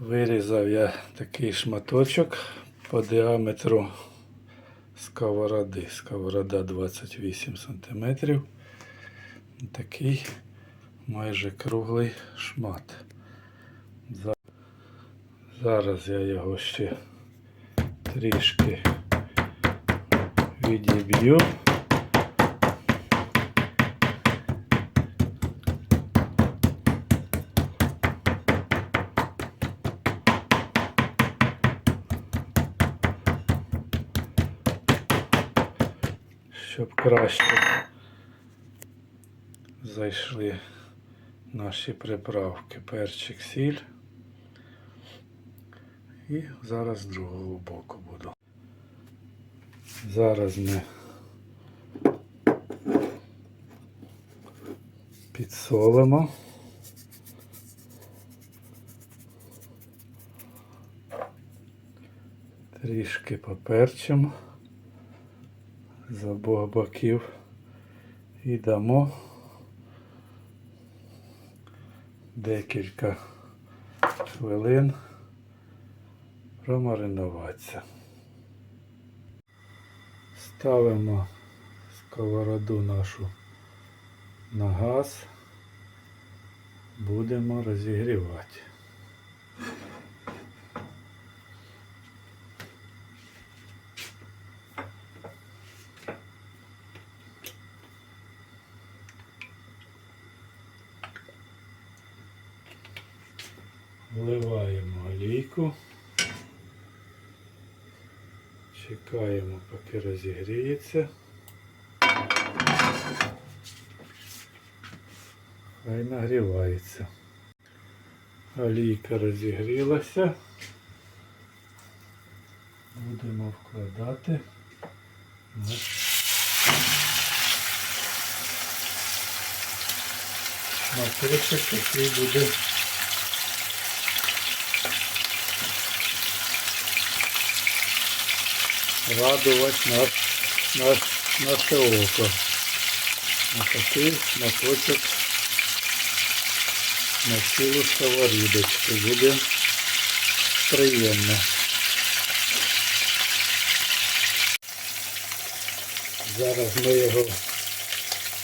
Вирізав я такий шматочок по діаметру сковороди. Сковорода 28 см. Такий майже круглий шмат. Зараз я його ще трішки відіб'ю. Щоб краще зайшли наші приправки, перчик, сіль. І зараз з другого боку буду. Зараз ми підсолимо. Трішки поперчимо з обох боків і дамо декілька хвилин промаринуватися. Ставимо сковороду нашу на газ, будемо розігрівати. Вливаємо олійку. Чекаємо, поки розігріється. Хай нагрівається. Олійка розігрілася. Будемо вкладати наш шматочок, який буде радувати наш, наш, наше око. На такий шматочок на цілу сковорідочку. Буде приємно. Зараз ми його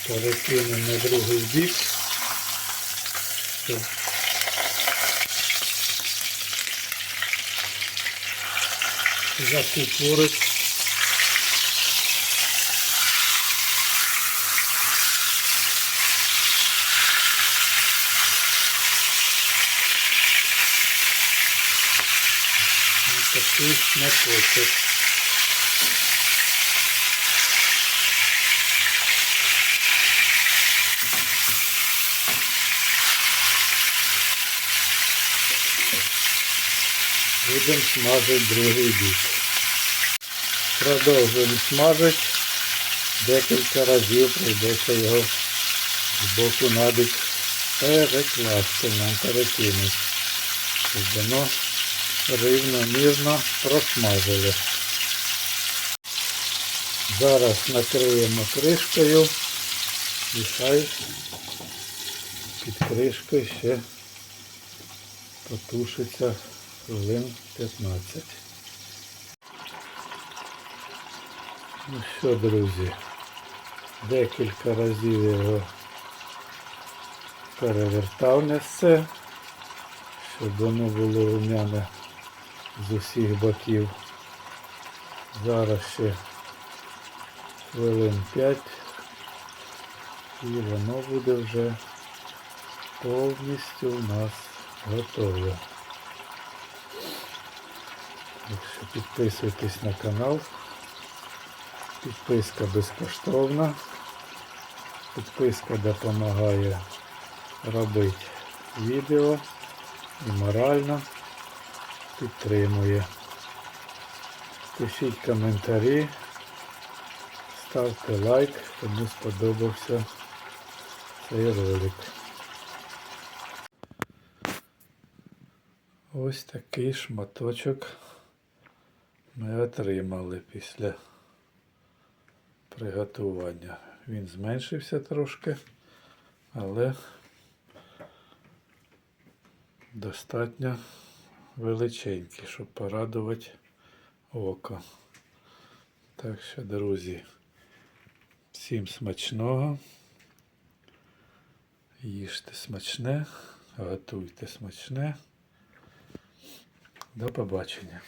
перекинемо на другий бік. щоб закупорить такий шматочок. Будемо смажити другий бік. Продовжуємо смажити. Декілька разів прийдеться його з боку набік перекласти нам перекинути. Щоб воно рівномірно просмажили. Зараз накриємо кришкою і хай під кришкою ще потушиться хвилин 15. Ну що, друзі, декілька разів його перевертав місце, щоб воно було румяне з усіх боків. Зараз ще хвилин 5 і воно буде вже повністю у нас готове. Так що підписуйтесь на канал. Підписка безкоштовна. Підписка допомагає робити відео і морально підтримує. Пишіть коментарі, ставте лайк, кому сподобався цей ролик. Ось такий шматочок ми отримали після приготування. Він зменшився трошки, але достатньо величенькі, щоб порадувати око. Так що, друзі, всім смачного. Їжте смачне, готуйте смачне. До побачення.